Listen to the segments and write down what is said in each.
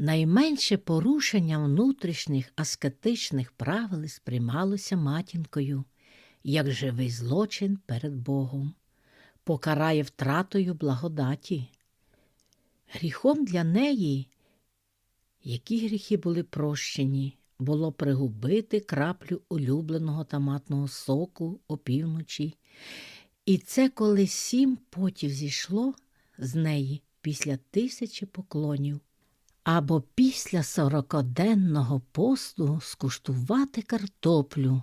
Найменше порушення внутрішніх аскетичних правил сприймалося матінкою як живий злочин перед Богом, покарає втратою благодаті. Гріхом для неї, які гріхи були прощені, було пригубити краплю улюбленого томатного соку опівночі. І це коли сім потів зійшло з неї після тисячі поклонів, або після сорокоденного посту скуштувати картоплю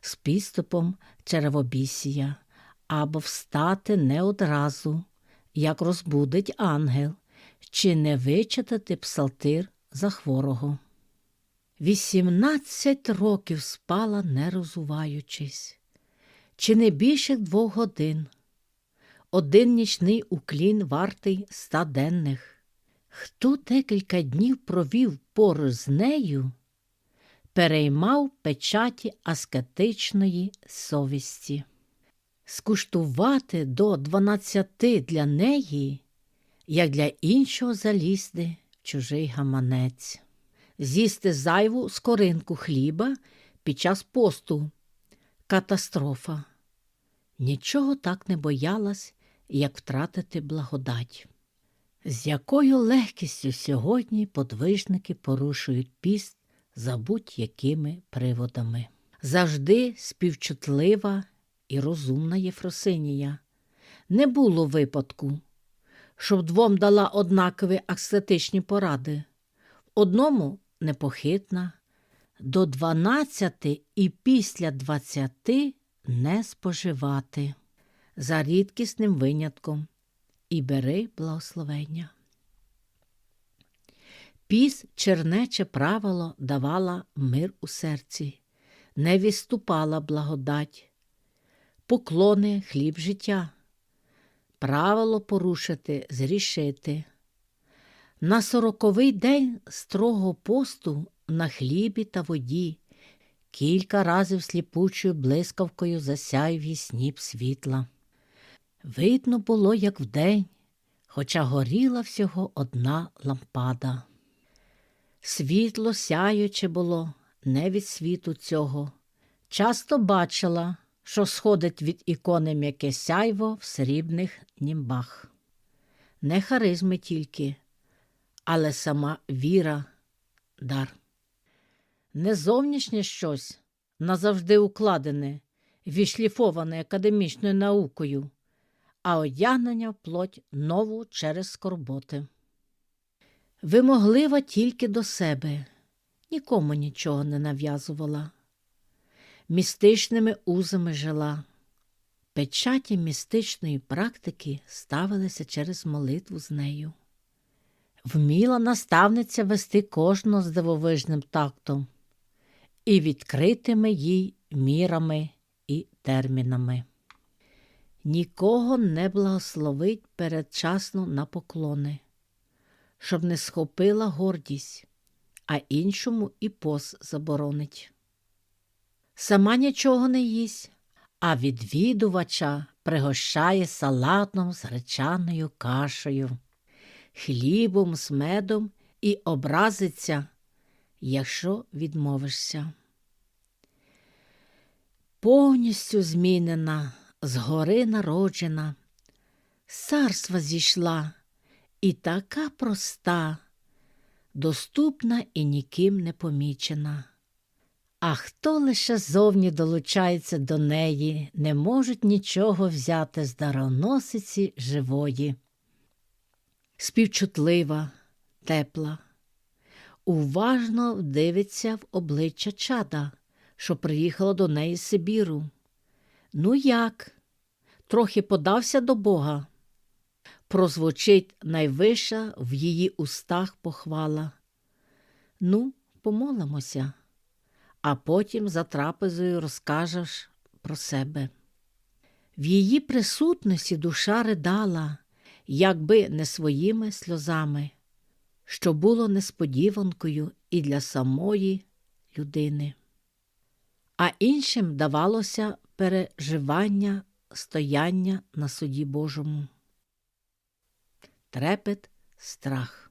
з підступом черевобісія, або встати не одразу, як розбудить ангел, чи не вичитати псалтир за хворого. Вісімнадцять років спала, не розуваючись, чи не більше двох годин. Один нічний уклін вартий ста денних. Хто декілька днів провів поруч з нею, переймав печаті аскетичної совісті. Скуштувати до дванадцяти для неї, як для іншого залізти в чужий гаманець, з'їсти зайву скоринку хліба під час посту. Катастрофа. Нічого так не боялась, як втратити благодать. З якою легкістю сьогодні подвижники порушують піст за будь-якими приводами. Завжди співчутлива і розумна Єфросинія. Не було випадку, щоб двом дала однакові аскетичні поради. Одному непохитна, до дванадцяти і після двадцяти не споживати, за рідкісним винятком, і бери благословення. Піс чернече правило давала мир у серці, не відступала благодать, поклони хліб життя, правило порушити, зрішити. На сороковий день строго посту на хлібі та воді кілька разів сліпучою блискавкою засяяв їй сніп світла. Видно було, як вдень, хоча горіла всього одна лампада. Світло сяюче було не від світу цього. Часто бачила, що сходить від ікони м'яке сяйво в срібних німбах. Не харизми тільки, але сама віра, дар. Не зовнішнє щось назавжди укладене, вішліфоване академічною наукою, а одягнення в плоть нову через скорботи. Вимоглива тільки до себе, нікому нічого не нав'язувала, містичними узами жила. Печаті містичної практики ставилися через молитву з нею. Вміла наставниця вести кожного з дивовижним тактом і відкритими їй мірами і термінами. Нікого не благословить передчасно на поклони, щоб не схопила гордість, а іншому і пос заборонить. Сама нічого не їсть, а відвідувача пригощає салатом з гречаною кашею, хлібом з медом і образиться, якщо відмовишся. Повністю змінена, згори народжена, з царства зійшла і така проста, доступна і ніким не помічена. А хто лише зовні долучається до неї, не можуть нічого взяти з дароносиці живої. Співчутлива, тепла, уважно дивиться в обличчя чада, що приїхало до неї з Сибіру. Ну як? Трохи подався до Бога. Прозвучить найвища в її устах похвала. Ну, помолимося, а потім за трапезою розкажеш про себе. В її присутності душа ридала, якби не своїми сльозами, що було несподіванкою і для самої людини. А іншим давалося переживання стояння на суді Божому. Трепет, страх.